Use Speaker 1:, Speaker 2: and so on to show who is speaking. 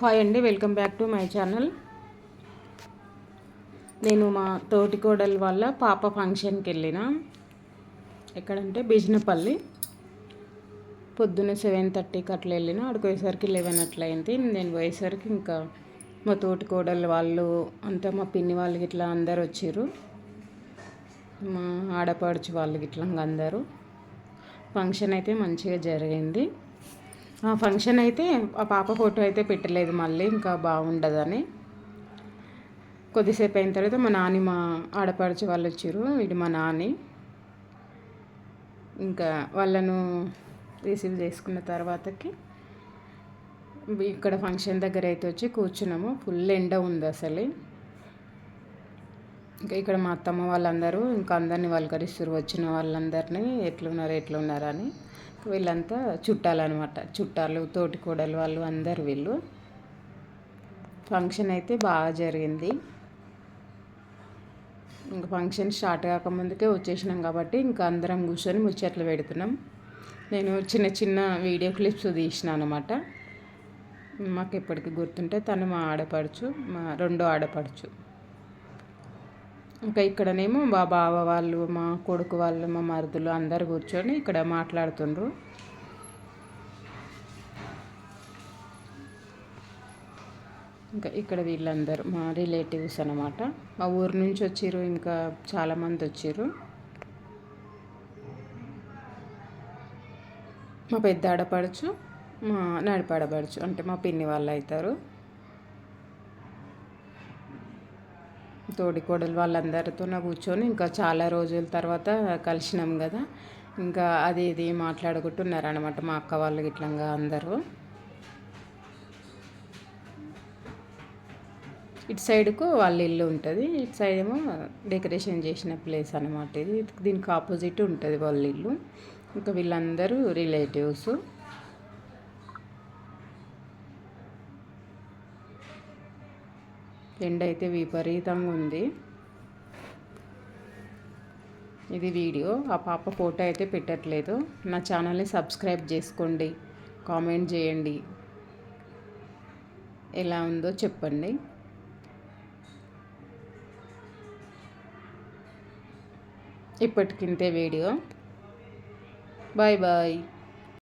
Speaker 1: Hi అండి welcome back to my channel నేను మా తోటి కోడలి వాళ్ళ పాప ఫంక్షన్కి వెళ్ళిన. ఎక్కడంటే బిజినపల్లి. పొద్దున్న సెవెన్ థర్టీకి అట్లా వెళ్ళిన అక్కడికి పోయేసరికి లెవెన్ అట్లా అయింది నేను పోయేసరికి ఇంకా మా తోటి కోడలు వాళ్ళు అంతా మా పిన్ని వాళ్ళు ఇట్లా అందరు వచ్చారు. మా ఆడపడుచు వాళ్ళు ఇట్లా అందరూ. ఫంక్షన్ అయితే మంచిగా జరిగింది. ఫంక్షన్ అయితే ఆ పాప ఫోటో అయితే పెట్టలేదు మళ్ళీ ఇంకా బాగుండదని. కొద్దిసేపు అయిన తర్వాత మా నాని మా ఆడపడిచి వాళ్ళు వచ్చారు ఇది మా నాని. ఇంకా వాళ్ళను రిసీవ్ చేసుకున్న తర్వాతకి ఇక్కడ ఫంక్షన్ దగ్గర అయితే వచ్చి కూర్చున్నాము. ఫుల్ ఎండ ఉంది అసలు. ఇంకా ఇక్కడ మా అత్తమ్మ వాళ్ళందరూ ఇంకా అందరినీ వలకరిస్తారు వచ్చిన వాళ్ళందరినీ ఎట్లున్నారు ఎట్లున్నారు అని. వీళ్ళంతా చుట్టాలన్నమాట. చుట్టాలు తోటికోడలు వాళ్ళు అందరు వీళ్ళు. ఫంక్షన్ అయితే బాగా జరిగింది. ఇంకా ఫంక్షన్ స్టార్ట్ కాకముందుకే వచ్చేసినాం కాబట్టి ఇంకా అందరం కూర్చొని ముచ్చట్లు పెడుతున్నాం. నేను చిన్న చిన్న వీడియో క్లిప్స్ తీసిన అనమాట మాకు ఎప్పటికీ గుర్తుంటే తను మా ఆడపడుచు మా రెండో ఆడపడుచు. ఇంకా ఇక్కడనేమో మా బావ వాళ్ళు మా కొడుకు వాళ్ళు మా మరుదులు అందరు కూర్చొని ఇక్కడ మాట్లాడుతుండ్రు. ఇంకా ఇక్కడ వీళ్ళందరూ మా రిలేటివ్స్ అనమాట మా ఊరు నుంచి వచ్చారు ఇంకా చాలామంది వచ్చారు మా పెద్ద ఆడపడచ్చు మా నడిపాడపడచ్చు అంటే మా పిన్ని వాళ్ళు అవుతారు తోడి కోడలు వాళ్ళందరితో కూర్చొని ఇంకా చాలా రోజుల తర్వాత కలిసినాం కదా. ఇంకా అది ఇది మాట్లాడుకుంటున్నారు అనమాట మా అక్క వాళ్ళు గిట్లంగా అందరూ. ఇటు సైడ్కు వాళ్ళ ఇల్లు ఉంటుంది ఇటు సైడ్ ఏమో డెకరేషన్ చేసిన ప్లేస్ అనమాట ఇది. దీనికి ఆపోజిట్ ఉంటుంది వాళ్ళ ఇల్లు. ఇంకా వీళ్ళందరూ రిలేటివ్స్. ఎండ అయితే విపరీతంగా ఉంది. ఇది వీడియో. ఆ పాప ఫోటో అయితే పెట్టట్లేదు. నా ఛానల్ని సబ్స్క్రైబ్ చేసుకోండి. కామెంట్ చేయండి. ఎలా ఉందో చెప్పండి. ఇప్పటికింతే వీడియో. Bye bye.